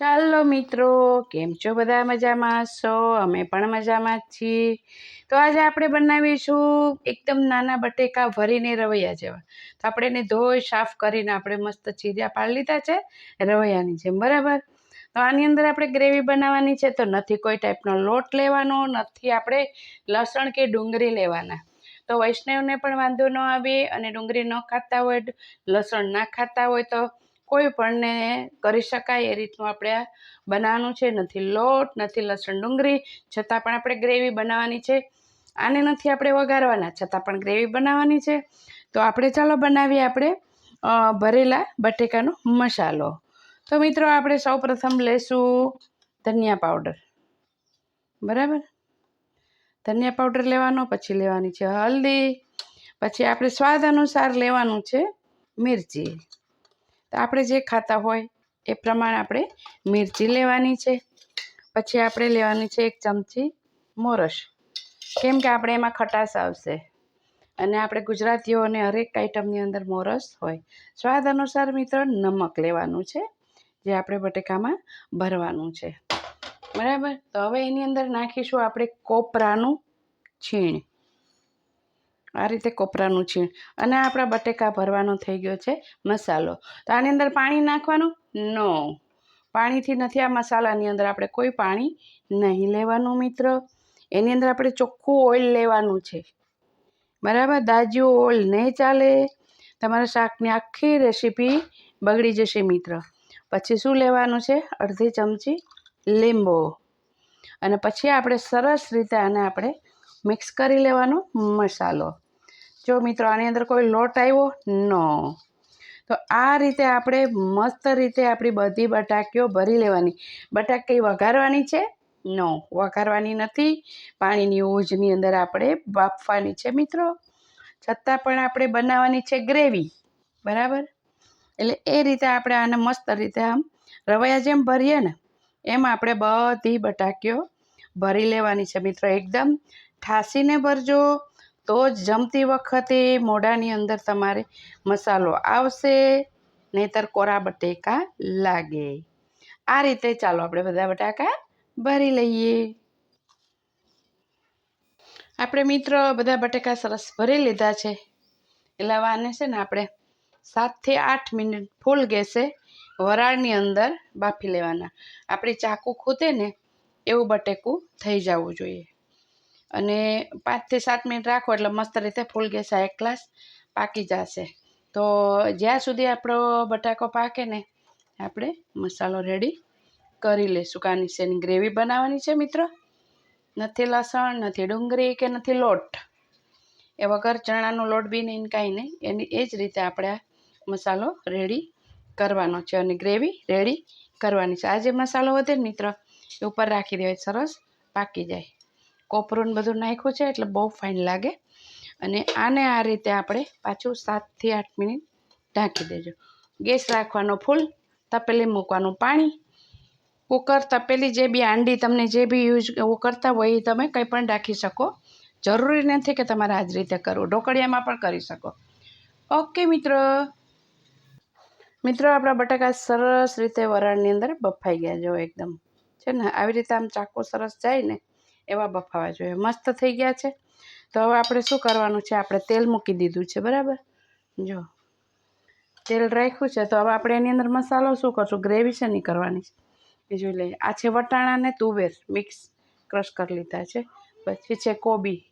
ચાલો મિત્રો, કેમ છો બધા મજામાં? છો અમે પણ મજામાં જ છીએ. તો આજે આપણે બનાવીશું એકદમ નાના બટેકા ભરીને રવૈયા જેવા. તો આપણે એને ધોઈ, સાફ કરીને આપણે મસ્ત ચીરિયા પાડી લીધા છે, રવૈયાની જેમ, બરાબર? તો આની અંદર આપણે ગ્રેવી બનાવવાની છે, તો નથી કોઈ ટાઈપનો લોટ લેવાનો, નથી આપણે લસણ કે ડુંગળી લેવાના. તો વૈષ્ણવને પણ વાંધો ન આવે અને ડુંગળી ન ખાતા હોય, લસણ ના ખાતા હોય તો કોઈ પણને કરી શકાય એ રીતનું આપણે બનાવવાનું છે. નથી લોટ, નથી લસણ ડુંગળી, છતાં પણ આપણે ગ્રેવી બનાવવાની છે. આને નથી આપણે વઘારવાના, છતાં પણ ગ્રેવી બનાવવાની છે. તો આપણે ચાલો બનાવીએ આપણે ભરેલા બટેકાનો મસાલો. તો મિત્રો આપણે સૌપ્રથમ લેશું ધનિયા પાવડર. બરાબર? ધનિયા પાવડર લેવાનો, પછી લેવાની છે હલ્દી, પછી આપણે સ્વાદ અનુસાર લેવાનું છે મિરચી. તો આપણે જે ખાતા હોય એ પ્રમાણે આપણે મિરચી લેવાની છે. પછી આપણે લેવાની છે એક ચમચી મોરસ. કેમ કે આપણે એમાં ખટાશ આવશે. અને આપણે ગુજરાતીઓને હરેક આઈટમની અંદર મોરસ હોય. સ્વાદ અનુસાર મિત્રો નમક લેવાનું છે, જે આપણે બટેકામાં ભરવાનું છે. બરાબર? તો હવે એની અંદર નાખીશું આપણે કોપરાનું છીણ. આ રીતે કોપરાનું છીણ. અને આપણા બટેકા ભરવાનો થઈ ગયો છે મસાલો. તો આની અંદર પાણી નાખવાનું? નો પાણીથી નથી આ મસાલાની અંદર આપણે કોઈ પાણી નહીં લેવાનું મિત્ર. એની અંદર આપણે ચોખ્ખું ઓઇલ લેવાનું છે. બરાબર? દાજ્યું ઓઇલ નહીં ચાલે. તમારા શાકની આખી રેસીપી બગડી જશે મિત્ર. પછી શું લેવાનું છે? અડધી ચમચી લીંબો. અને પછી આપણે સરસ રીતે આને આપણે મિક્સ કરી લેવાનો મસાલો. જો મિત્રો, આની અંદર કોઈ લોટ આવ્યો? નો. તો આ રીતે આપણે મસ્ત રીતે આપણી બધી બટાકીઓ ભરી લેવાની. બટાકી વઘારવાની છે? નો, વઘારવાની નથી. પાણીની ઓજની અંદર આપણે બાફવાની છે મિત્રો. છતાં પણ આપણે બનાવવાની છે ગ્રેવી. બરાબર? એટલે એ રીતે આપણે આને મસ્ત રીતે આમ રવૈયા જેમ ભરીએ ને, એમ આપણે બધી બટાકીઓ ભરી લેવાની છે મિત્રો. એકદમ ઠાસીને ભરજો. તો જમતી વખતે મોઢાની અંદર તમારે મસાલો આવશે, નહીતર કોરા બટેકા લાગે. આ રીતે ચાલો આપણે બધા બટાકા ભરી લઈએ. આપણે મિત્રો બધા બટેકા સરસ ભરી લીધા છે. એટલે વાને છે ને આપણે સાતથી આઠ મિનિટ ફૂલ ગેસે વરાળની અંદર બાફી લેવાના. આપણી ચાકુ ખૂતે ને એવું બટેકું થઈ જવું જોઈએ. અને પાંચથી સાત મિનિટ રાખો એટલે મસ્ત રીતે ફૂલ ગેસ એક ગ્લાસ પાકી જશે. તો જ્યાં સુધી આપણો બટાકો પાકે ને, આપણે મસાલો રેડી કરી લઈશું. કાની શેની ગ્રેવી બનાવવાની છે મિત્રો. નથી લસણ, નથી ડુંગળી કે નથી લોટ. એ વગર ચણાનો લોટ બી નહીં કાંઈ નહીં. એની એ જ રીતે આપણે મસાલો રેડી કરવાનો છે અને ગ્રેવી રેડી કરવાની છે. આ જે મસાલો વધે ને મિત્ર, એ ઉપર રાખી દેવાય, સરસ પાકી જાય. કોપરું ને બધું નાખ્યું છે, એટલે બહુ ફાઇન લાગે. અને આને આ રીતે આપણે પાછું સાતથી આઠ મિનિટ ઢાંકી દેજો. ગેસ રાખવાનો ફૂલ, તપેલી મૂકવાનું પાણી. કુકર તપેલી જે બી આંડી તમને જે બી યુઝ કરતા હોય એ તમે કંઈ પણ રાખી શકો. જરૂરી નથી કે તમારે આ જ રીતે કરવું. ઢોકળિયામાં પણ કરી શકો. ઓકે મિત્રો. મિત્રો, આપણા બટાકા સરસ રીતે વરાળની અંદર બફાઈ ગયા જો એકદમ. છે ને? આવી રીતે આમ ચાકુ સરસ જાય ને? એવા બફાવા જોઈએ. મસ્ત થઈ ગયા છે. તો હવે આપણે શું કરવાનું છે? આપણે તેલ મૂકી દીધું છે, બરાબર? જો. તેલ રાખ્યું છે. તો હવે આપણે એની અંદર મસાલો શું કરશું? ગ્રેવી છે કરવાની છે. જોઈ લઈએ. આ છે વટાણા ને તુવેર. મિક્સ ક્રશ કરી લીધા છે. પછી છે કોબી.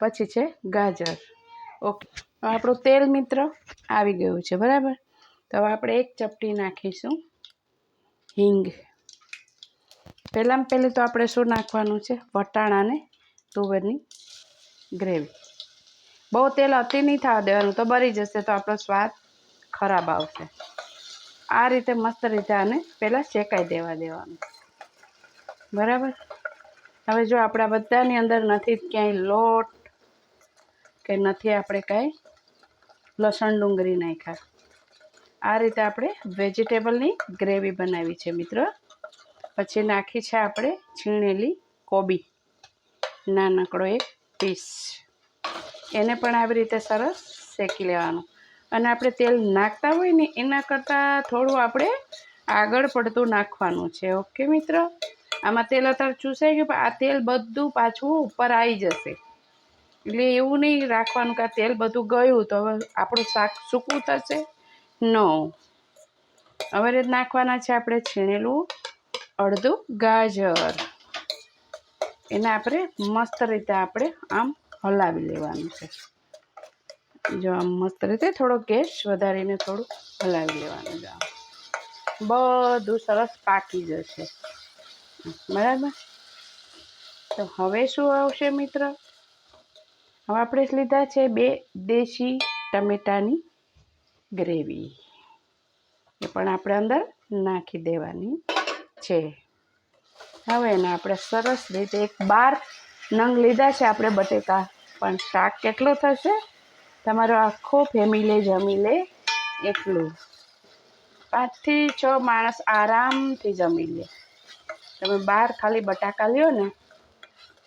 પછી છે ગાજર. ઓકે. આપણું તેલ મિત્ર આવી ગયું છે, બરાબર? તો હવે આપણે એક ચપટી નાખીશું. હિંગ. પહેલાં પહેલી તો આપણે શું નાખવાનું છે? વટાણાને તુવેરની ગ્રેવી. બહુ તેલ અતિ નહીં થવા દેવાનું, તો બળી જશે, તો આપણો સ્વાદ ખરાબ આવશે. આ રીતે મસ્ત રીતે આને પહેલાં શેકાઈ દેવા દેવાનું. બરાબર? હવે જો આપણા બધાની અંદર નથી ક્યાંય લોટ કે નથી આપણે કાંઈ લસણ ડુંગળી નાખ્યા. આ રીતે આપણે વેજીટેબલની ગ્રેવી બનાવી છે, મિત્રો. પછી નાખી છે આપણે છીણેલી કોબી. નાનકડો એક પીસ. એને પણ આવી રીતે સરસ શેકી લેવાનું. અને આપણે તેલ નાખતા હોય ને એના કરતાં થોડું આપણે આગળ પડતું નાખવાનું છે. ઓકે મિત્ર? આમાં તેલ અત્યારે ચૂસાઈ ગયું આ તેલ બધું પાછું ઉપર આવી જશે. એટલે એવું નહીં રાખવાનું કે આ તેલ બધું ગયું તો હવે આપણું શાક સૂકું થશે. નો હવે નાખવાના છે આપણે છીણેલું અડધું ગાજર. એને આપણે મસ્ત રીતે આપણે આમ હલાવી લેવાનું છે. જો આમ મસ્ત રીતે થોડો ગેસ વધારીને થોડું હલાવી લેવાનું છે આમ. બધું સરસ પાકી જશે. બરાબર? તો હવે શું આવશે મિત્ર? હવે આપણે લીધા છે બે દેશી ટમેટાની ગ્રેવી. એ પણ આપણે અંદર નાખી દેવાની. છે. હવે એને આપણે સરસ રીતે એક બાર નંગ લીધા છે આપણે બટેકા. પણ શાક કેટલું થશે? તમારો આખો ફેમિલી જમી લે એટલું. પાંચથી છ માણસ આરામથી જમી લે. તમે બહાર ખાલી બટાકા લ્યો ને,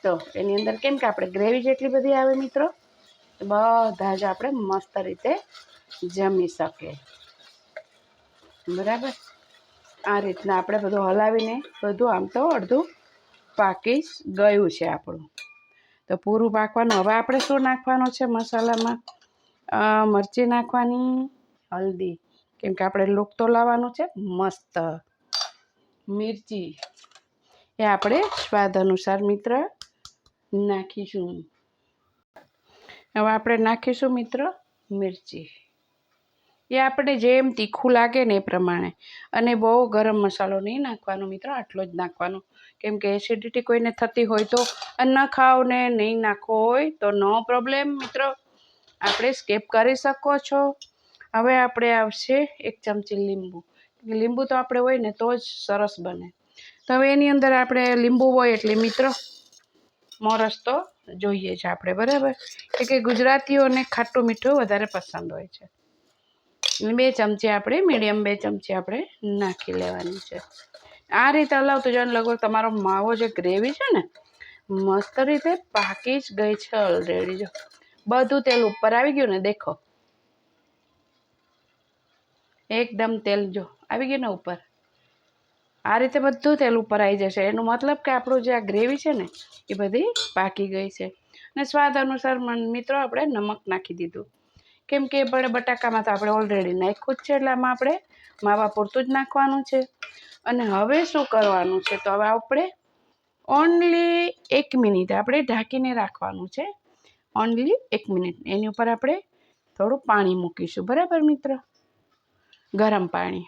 તો એની અંદર કેમ કે આપણે ગ્રેવી જેટલી બધી આવે મિત્રો બધા જ આપણે મસ્ત રીતે જમી શકીએ. બરાબર? આ રીતના આપણે બધું હલાવીને બધું આમ તો અડધું પાકી ગયું છે આપણું. તો પૂરું પાકવાનું, હવે આપણે શું નાખવાનું છે મસાલામાં? મરચી નાખવાની, હલ્દી. કેમ કે આપણે લોક તો લાવવાનું છે, મસ્ત. મિરચી. એ આપણે સ્વાદ અનુસાર મિત્ર નાખીશું. હવે આપણે નાખીશું મિત્ર મિરચી. એ આપણે જેમ તીખું લાગે ને એ પ્રમાણે. અને બહુ ગરમ મસાલો નહીં નાખવાનો મિત્રો, આટલો જ નાખવાનો. કેમ કે એસિડિટી કોઈને થતી હોય તો ન ખાઓ ને નહીં નાખવો હોય તો નો પ્રોબ્લેમ મિત્રો. આપણે સ્કેપ કરી શકો છો. હવે આપણે આવશે એક ચમચી લીંબુ. લીંબુ તો આપણે હોય ને તો જ સરસ બને. તો હવે એની અંદર આપણે લીંબુ હોય એટલે મિત્રો, મોરસ તો જોઈએ છે આપણે, બરાબર? કે ગુજરાતીઓને ખાટું મીઠું વધારે પસંદ હોય છે. બે ચમચી આપણે, મીડિયમ બે ચમચી આપણે નાખી લેવાની છે. આ રીતે હલાવતો જાણ લગભગ તમારો માવો જે ગ્રેવી છે ને, મસ્ત રીતે પાકી જ ગઈ છે ઓલરેડી જો, બધું તેલ ઉપર આવી ગયું ને, દેખો. એકદમ તેલ, જો, આવી ગયું ને ઉપર. આ રીતે બધું તેલ ઉપર આવી જશે. એનો મતલબ કે આપણું જે આ ગ્રેવી છે ને, એ બધી પાકી ગઈ છે. અને સ્વાદ અનુસાર મિત્રો, આપણે નમક નાખી દીધું. કેમ કે પણ બટાકામાં તો આપણે ઓલરેડી નાખ્યું જ છે, એટલે આમાં આપણે માવા પૂરતું જ નાખવાનું છે. અને હવે શું કરવાનું છે, તો હવે આપણે ઓનલી એક મિનિટ આપણે ઢાંકીને રાખવાનું છે. ઓનલી એક મિનિટ એની ઉપર આપણે થોડું પાણી મૂકીશું. બરાબર મિત્ર? ગરમ પાણી.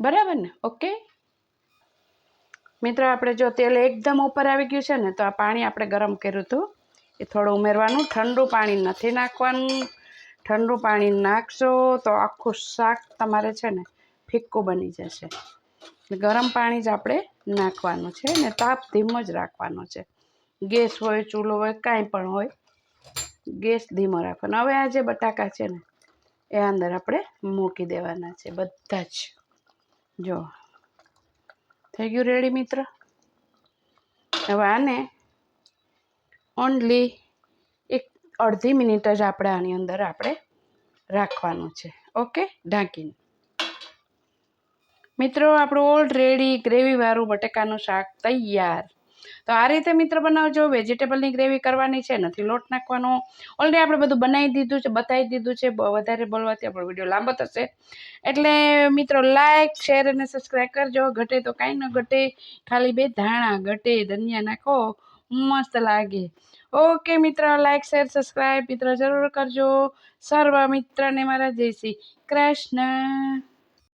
બરાબર ને? ઓકે મિત્ર, આપણે જો તેલ એકદમ ઉપર આવી ગયું છે ને, તો આ પાણી આપણે ગરમ કર્યું હતું. એ થોડું ઉમેરવાનું. ઠંડુ પાણી નથી નાખવાનું. ઠંડુ પાણી નાખશો તો આખું શાક તમારે છે ને ફિક્કું બની જશે. ગરમ પાણી જ આપણે નાખવાનું છે ને તાપ ધીમો જ રાખવાનો છે. ગેસ હોય, ચૂલો હોય, કાંઈ પણ હોય, ગેસ ધીમો રાખવાનો. હવે આ જે બટાકા છે ને, એ અંદર આપણે મૂકી દેવાના છે બધા જ. જો, થઈ ગયું રેડી મિત્ર? હવે આને ઓનલી એક અડધી મિનિટ જ આપણે આની અંદર આપણે રાખવાનું છે. ઓકે ઢાંકીને. મિત્રો, આપણું ઓલરેડી ગ્રેવીવાળું બટેકાનું શાક તૈયાર. તો આ રીતે મિત્ર બનાવજો. વેજીટેબલની ગ્રેવી કરવાની છે. નથી લોટ નાખવાનો. ઓલરેડી આપણે બધું બનાવી દીધું છે, બતાવી દીધું છે. વધારે બોલવાથી આપણો વીડિયો લાંબો થશે. એટલે મિત્રો લાઇક શેર અને સબસ્ક્રાઈબ કરજો. ઘટે તો કાંઈ ન ઘટે. ખાલી બે ધાણા ઘટે, ધનિયા નાખો. મસ્ત લાગે. ઓકે મિત્ર લાઈક શેર સબસ્ક્રાઈબ મિત્ર જરૂર કરજો. સર્વ મિત્રને મારા જય શ્રી કૃષ્ણ.